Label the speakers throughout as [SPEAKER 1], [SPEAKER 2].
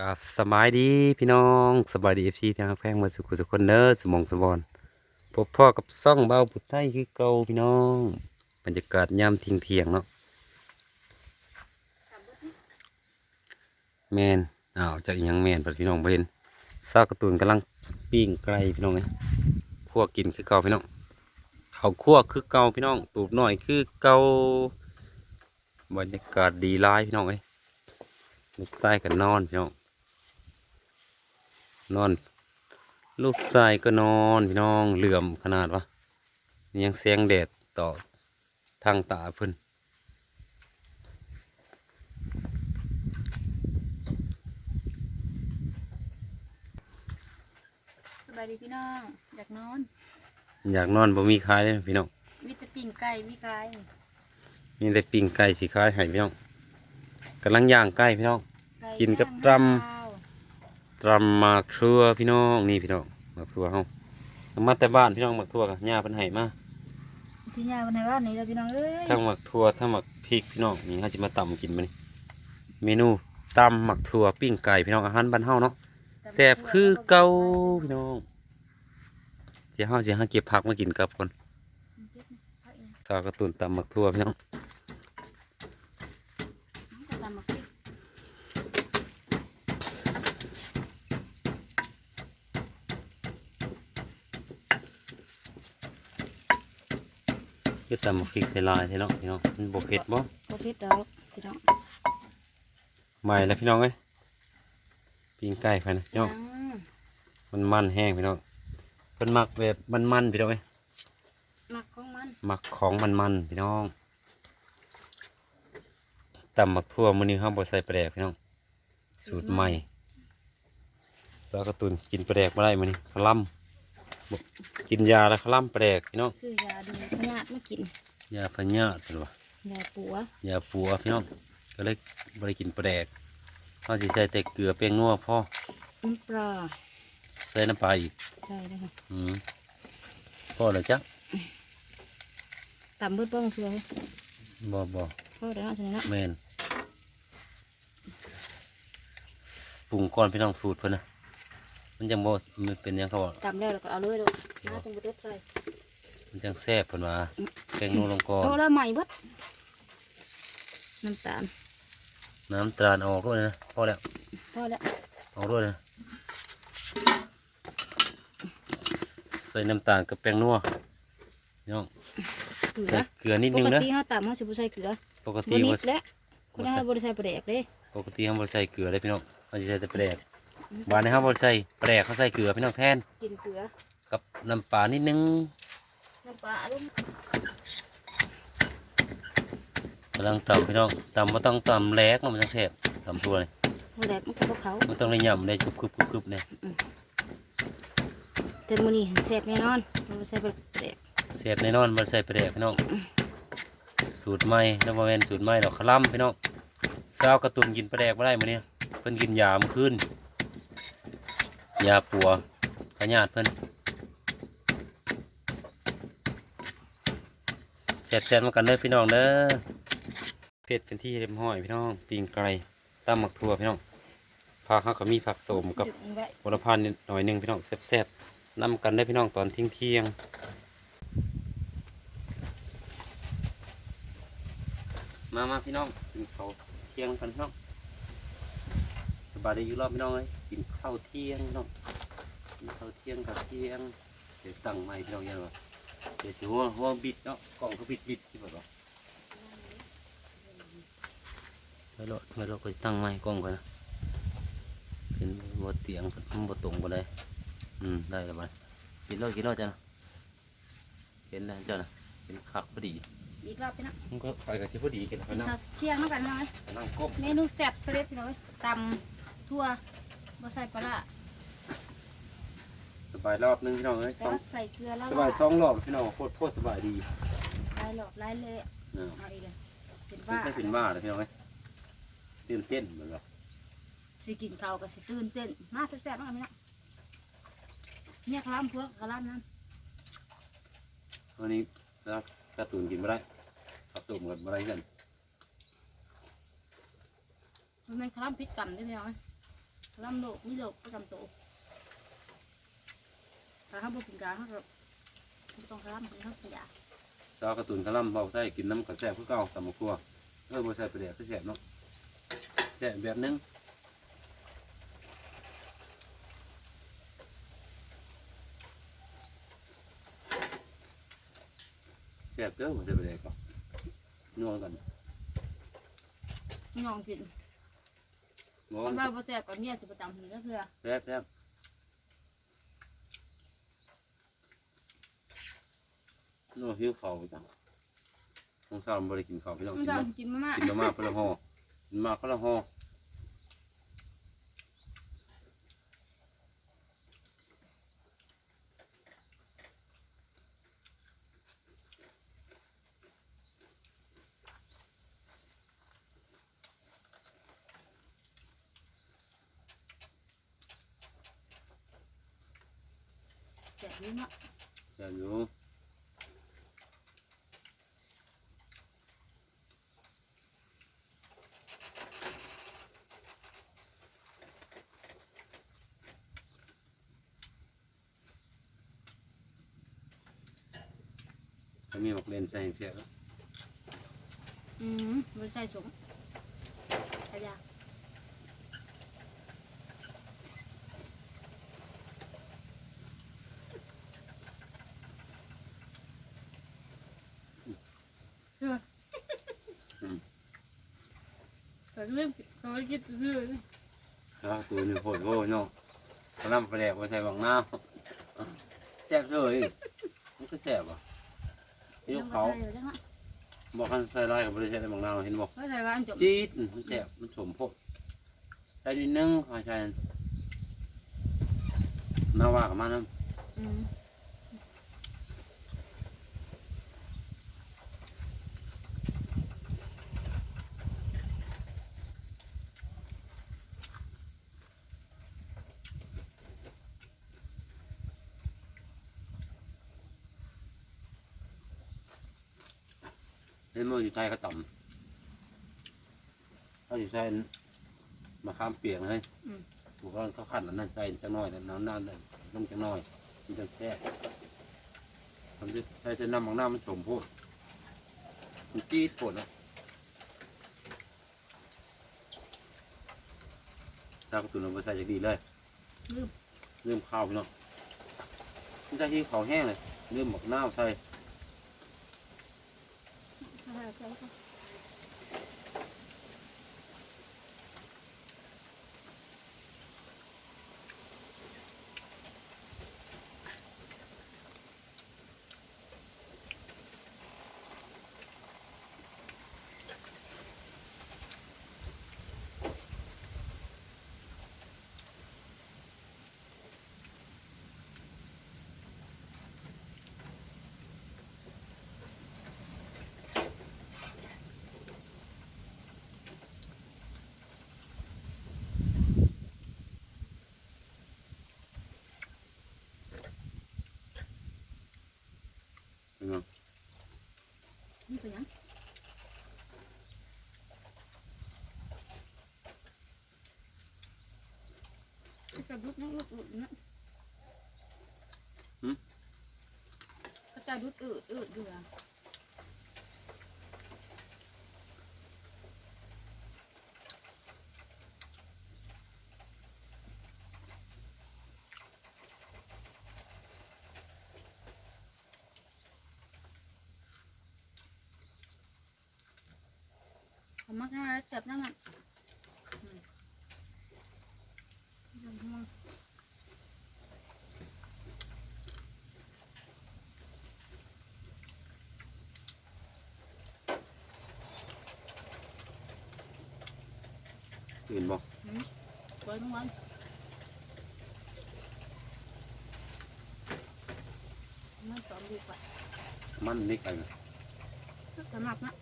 [SPEAKER 1] กับสบายดีพี่น้องสบายดีเอฟซีทางแพงมาสุขุสุขคนเนอสมองสมบอนพบพ่อกับซ่องเบาปุดไทยคือเก่าพี่น้องบรรยากาศยามทิ้งเที่ยงเนาะแมนอ้าวจากยังแมนปัดพี่น้องเห็นซากกระตูนกำลังปิ้งไก่พี่น้องไงคั่วกินคือเก่าพี่น้องเขาคั่วคือเก่าพี่น้อง ตูบหน่อยคือเก่าบรรยากาศดีหลายพี่น้องเอ้ยลูกชายก็นอนพี่น้อง นอน ลูกชายก็นอนพี่น้องเหลื่อมขนาดวะนี่ยังแสงแดดต่อทางตาเพิ่น
[SPEAKER 2] สบายดีพี่น้องอยากนอน
[SPEAKER 1] อยากนอนบ่มีขายเลยพี่น้อง
[SPEAKER 2] มีแต่ปิ้งไก่มีไก่
[SPEAKER 1] มีแต่ปิ้งไก่สีขายให้พี่น้องกำลังย่างไก่พี่น้อง
[SPEAKER 2] ไก่
[SPEAKER 1] กินกับ
[SPEAKER 2] ย่าง
[SPEAKER 1] ตำ
[SPEAKER 2] ข้าว
[SPEAKER 1] ตำหมากทั่วพี่น้องนี่พี่น้องหมากทั่วเฮาเอามาแต่บ้านพี่น้องหมากทั่วกับย่าเพิ่นให้มา
[SPEAKER 2] สิยาวันไหนว่านี่เราพี่น้องเอ้ย
[SPEAKER 1] ทั้งหมักทั่วทั้งหมักพริกพี่น้องนี่เขาจะมาตำกินมันเมนูตำหมักทั่วปิ้งไก่พี่น้องอาหารบ้านเฮาเนาะแซ่บคือเก่าพี่น้องเดี๋ยวเฮาสิหาเก็บผักมากินกับคนตากระตุนตำหมักทั่วพี่น้อง
[SPEAKER 2] จะตำมาพริก
[SPEAKER 1] คือตำหมักพริกใส่ลายใช่เนาะพี่น้องมันบ่เผ็ดบ่
[SPEAKER 2] โคเผ็ดดอกพี่น้อง
[SPEAKER 1] ใหม่แล้วพี่น้องเอ้ยปิ้งไก่ไปนะพี่น้อง
[SPEAKER 2] ยัง
[SPEAKER 1] มันมันแห้งพี่น้องเพิ่นมักแบบมันๆพี่น้องเอ้ย
[SPEAKER 2] หมักของมัน
[SPEAKER 1] มักของมันๆพี่น้องตำหมักทั่วมื้อนี้เฮาบ่ใส่ปลาแดกพี่น้องสูตรใหม่สาวการะตุนกินปลาแดกมาได้มานี่ขลั่มบอ กกินยาแล้วขลั่มปลาแดกพี่น้อง
[SPEAKER 2] ซื้อยาดูพญาติมากิน
[SPEAKER 1] ยาพญาธิเป็นวะ
[SPEAKER 2] ยาปัวยา
[SPEAKER 1] ปัวพี่น้องก็เลยบริกินปลาแดกเขาสิใส่แต่เกลือเปียงนัวพ่อ
[SPEAKER 2] น้ำปลา
[SPEAKER 1] ใส่น้ำปลาอีก
[SPEAKER 2] ใช่เลยค่ะ
[SPEAKER 1] อืมพ่อเลยจ้ะ
[SPEAKER 2] ตำเบิดเบิ้งเชื่อ
[SPEAKER 1] บ่บ่
[SPEAKER 2] พ่อเดี๋ยวเอาชนะ
[SPEAKER 1] แมนปรุงก่อนพี่น้องสูตรเพิ่นนะ มันจังบ่มันเป็นหยังเขาบอก
[SPEAKER 2] ตำแล้วเราก็เอาเลยลูกน้าตรงบดใส่
[SPEAKER 1] มันจังแซ่บเพิ่นว่าแกงนัวลงก่อน
[SPEAKER 2] โตแล้วใหม่เบิดน้ำตาล
[SPEAKER 1] น้ำตาลออกด้วยนะพอแล้ว
[SPEAKER 2] พอแล้ว
[SPEAKER 1] ออกด้วยนะใส่น้ำตาลกับแป้งนัวพี่น้อง
[SPEAKER 2] เกลือ
[SPEAKER 1] ใส่เกลือนิด
[SPEAKER 2] ป
[SPEAKER 1] นึง
[SPEAKER 2] ก
[SPEAKER 1] นะ
[SPEAKER 2] ติเขาตำเขาสิบ่ใส่เกลือ
[SPEAKER 1] ปก
[SPEAKER 2] บ
[SPEAKER 1] ติ
[SPEAKER 2] นิ
[SPEAKER 1] ว่า
[SPEAKER 2] ดแล้วคนนั้นเขาบริใส่ปลาแดกเลย
[SPEAKER 1] ปกติเขาบ่ใส่เกลือเลยพี่น้องเขาจะใส่แต่แปลก บ้านนี้เขาบ่ใส่แปลกเขาใส่เกลือพี่น้องแทน
[SPEAKER 2] กินเกลือ
[SPEAKER 1] กับน้ำปลานิดนึง
[SPEAKER 2] น้ำปลาลูก
[SPEAKER 1] กำลังตำพี่น้องตำมาต้องตำแหลกเนาะมันต้องแซ่บตำทั่วเลย
[SPEAKER 2] ปลาแดกมันกับเขา
[SPEAKER 1] มันต้องได้ยำได้กรุบกรุบกรุบกรุบเนี่ย
[SPEAKER 2] แต่มื้อนี้แซ่บแน่นอนเราบ่ใส่ปลาแดก
[SPEAKER 1] แซ่บแน่นอนมันใส่แปลกพี่น้องสูตรใหม่นะบ่แม่นสูตรใหม่ดอกขลั่มพี่น้องสาวการะตุนกินปลาแดกบ่ได้มื้อนี้เพิ่นกินยาเมื่อคืน ยาปัวพญาติเพิ่นแซ่บๆมากันเด้อพี่น้องเด้อเผ็ดเป็นที่เรียบร้อยพี่น้องปิงไก่ตำหมักทั่วพี่น้องผักเขาก็มีผักโสมกับ
[SPEAKER 2] ดึกไว้
[SPEAKER 1] โหระพานิดหน่อยหนึ่งพี่น้องแซ่บๆนำกันได้พี่น้องตอนเที่ยงเที่ยงมามาพี่น้องกินข้าเที่ยงกันพี่น้องสบายดีอยู่รอบพี่น้องเลย ข้าวเที่ยงพี่น้องกินข้าวเที่ยงกับเที่ยงเดี๋ยวตั้งใหม่พี่น้องยังวะเดี๋ยวถือว่าหัวบิดเนาะกล่องเขาบิดบิดที่บอกว่าไม่รอดไม่รอดก็จะตั้งใหม่กล้องกันนะเป็นบเตียงมันบตรงไปเลยอืมได้แล้วมันกินแล้วกินแล้วจ้ะนะเห็นแล้วจ้ะนะเห็นคักพอดี
[SPEAKER 2] อีกรอบไปนะ
[SPEAKER 1] มันก็ไปกับชิพอดีกัน
[SPEAKER 2] กิน
[SPEAKER 1] นั่ง
[SPEAKER 2] ข้าวเที่ยงแล้วกันน้อย
[SPEAKER 1] นั่งก้ม
[SPEAKER 2] เมนูแซ่บเสด็จพี่น้อยตำทั่ว บ่ใส่ปลาร้า
[SPEAKER 1] สบายรอบนึงพี่น้องเอ้ย
[SPEAKER 2] แต่
[SPEAKER 1] สอง
[SPEAKER 2] ว่าใส่เกลือแล้ว
[SPEAKER 1] สบายสองรอบพี่น้องโคตรโคตรสบายดี
[SPEAKER 2] หลายหลอกหลายเลย
[SPEAKER 1] เนาะ
[SPEAKER 2] เอาอีกเลยเป็น
[SPEAKER 1] ไม่
[SPEAKER 2] ว่า
[SPEAKER 1] ใช่เป็นบ้าเลยพี่น้องเอ้ยตื่นเต้นเหมือนเรา
[SPEAKER 2] สิกินข้าวก็สิตื่นเต้นมาแซ่บๆมากพี่น้องเนี่ยคลำเพื่อกระลำนั้น
[SPEAKER 1] วันนี้แล้วกระตุนกินไม่ได้ขับตุ่มกันไม่ได้กัน
[SPEAKER 2] มันเป็นคลำพิษกรรมด้วยพี่น้อง ลำโลกมีโลกประจำตัวถ้าเขาบ่กินกาเขาก็บ่ต้องคลำเขากินยา
[SPEAKER 1] ซากระตุนกระลำเบาใส่กินน้ำกระแซ่บคือเก่าตำมะขัวเออบ่ใส่ประเดี๋ยวก็แซ่บเนาะแซ่บแบบนึงแซ่บเด้อบ่ใส่ประเดี๋ยวก็นัวกัน
[SPEAKER 2] ย่องกิน
[SPEAKER 1] บ่
[SPEAKER 2] คนว่าบ่แซ่บกับเมียจะประจำหีก็คือ
[SPEAKER 1] แซ่บแซ่บนัวหิวข้าวจังของสาวบ่ได้กินข้าวพี่น้อง
[SPEAKER 2] มัน
[SPEAKER 1] กิน
[SPEAKER 2] จะ
[SPEAKER 1] มา
[SPEAKER 2] กินมาม่า
[SPEAKER 1] กินมาม่าคนละห่อกินมาคนละห่อ
[SPEAKER 2] ซ่บนี่เนาะ
[SPEAKER 1] แซ่บอยู่ถ้ามีหมกเลนใส่แซ่บแล้ว
[SPEAKER 2] อืมบ่ใส่สมขยะ แต่เรื่องเขาไม่คิดซื้อ
[SPEAKER 1] แล้วตัวนี้โคตรโง่เนาะกระลำปลาแดกมาใส่บางน้ำแซ่บเลยมันก็แซ่บอะยกเขาบอกให้ใส่ไรกับบริษัทในบางนาเห็นบอก
[SPEAKER 2] ใส่ว่าอันจบ
[SPEAKER 1] จี๊ดมันแซ่บมันสมพดใส่นิดนึงขอใส่น้าว่ากับมาน้
[SPEAKER 2] อื
[SPEAKER 1] เห็นมืออยู่ใส่เขาต่ำเขาอยู่ใส่มะขามเปียกเลยถูกเขาเขาขัดอันนั้นใส่จังน้อยแต่น้ำน้ำนั่นลงจังน้อยมันจะแซ่บทำที่ใส่แต่น้ำบางน้ำมันสมโพดมันจี๊ดโพดแล้วถ้ากระตุ้นเราไปใส่จะดีเลย
[SPEAKER 2] ลืม
[SPEAKER 1] เริ่มข้าวพี่น้องนี่ถ้าที่เขาแห้งเลยเริ่มหมกน้าวใส่ นี่
[SPEAKER 2] เป็นยังจะดุดนะดุดอืดนะก็จะดุดอืดอืดอยู่อะ ผมมักง่ายจับนั่งอะอืมจับนั่ง
[SPEAKER 1] ตื่นบอก
[SPEAKER 2] ไว้ทั้งวันมันสอนดีกว่า
[SPEAKER 1] มันนิกอะไรนะ
[SPEAKER 2] สำหรับนะ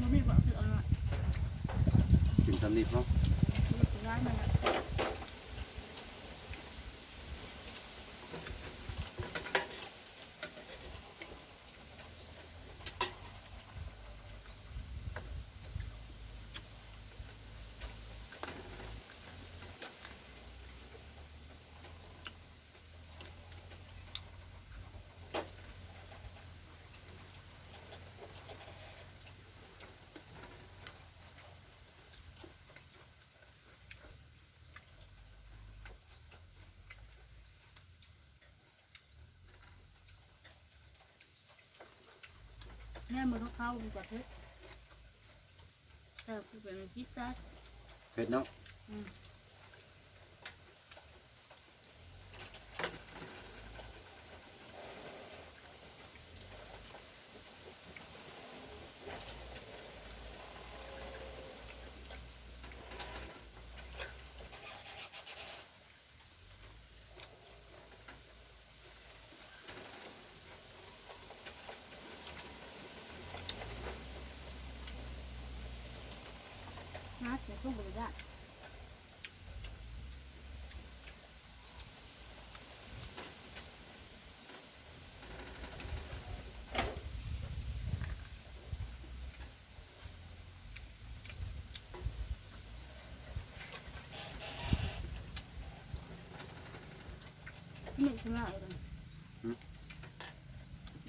[SPEAKER 2] มันมีบอกคืออะไรำ
[SPEAKER 1] นี้เพราะ
[SPEAKER 2] ร้านมันอะ แม่มันก็เข้าดีกว่าเถอะแต่ผู้เป็นพิษได้
[SPEAKER 1] เผ็ดเนาะ
[SPEAKER 2] อืม นะจะสู้บริได้นี่ใช่ไหมอะไร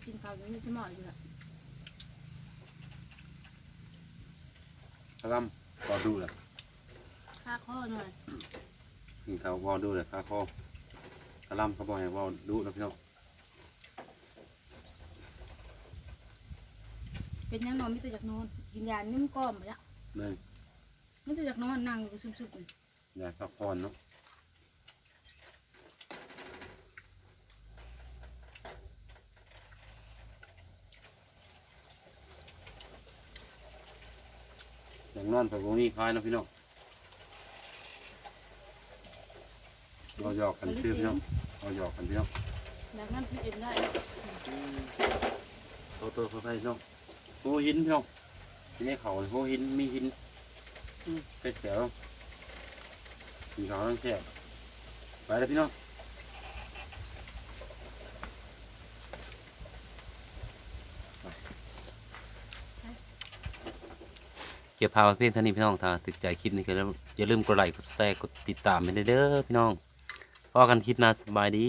[SPEAKER 2] กินข้าวยังไม่ใช่ไหมอยู่ละ
[SPEAKER 1] กระลำ พอดูเลย
[SPEAKER 2] ค่าข้อหน่อย
[SPEAKER 1] กินข้าวพอดูเลยข้าคอกระลำเขาบอกให้พอดูนะพี่น้อง
[SPEAKER 2] เป็นยังนอนไม่ตื่นจากนอนกินยานิ่มก้อมไปละ
[SPEAKER 1] นี่
[SPEAKER 2] ไม่ตื่นจากนอนนั่งอยู่ซึมๆเลย
[SPEAKER 1] ยาพักผ่อนเนาะ อย่างนอนกับวงนี้คล้ายเนาะพี่น้องเราหยอกกันชื่อพี่น้องเราหยอกกันพี่น้อง
[SPEAKER 2] แบบนั้นพี่เอ็มได้
[SPEAKER 1] โตโตเขาไปน้องโอ้หินพี่น้องที่นี่เขาโอ้หินมีหินอืมเป็ดแถวมีเขาต้องแซ่บไปแล้วพี่น้อง เก็บภาพเพียงเท่านี้พี่น้องถ้าติดใจคลิปนี้ก็อย่าลืมกดไลค์กดแชร์กดติดตามไปเด้อพี่น้องพอกันคลิปหน้าสบายดี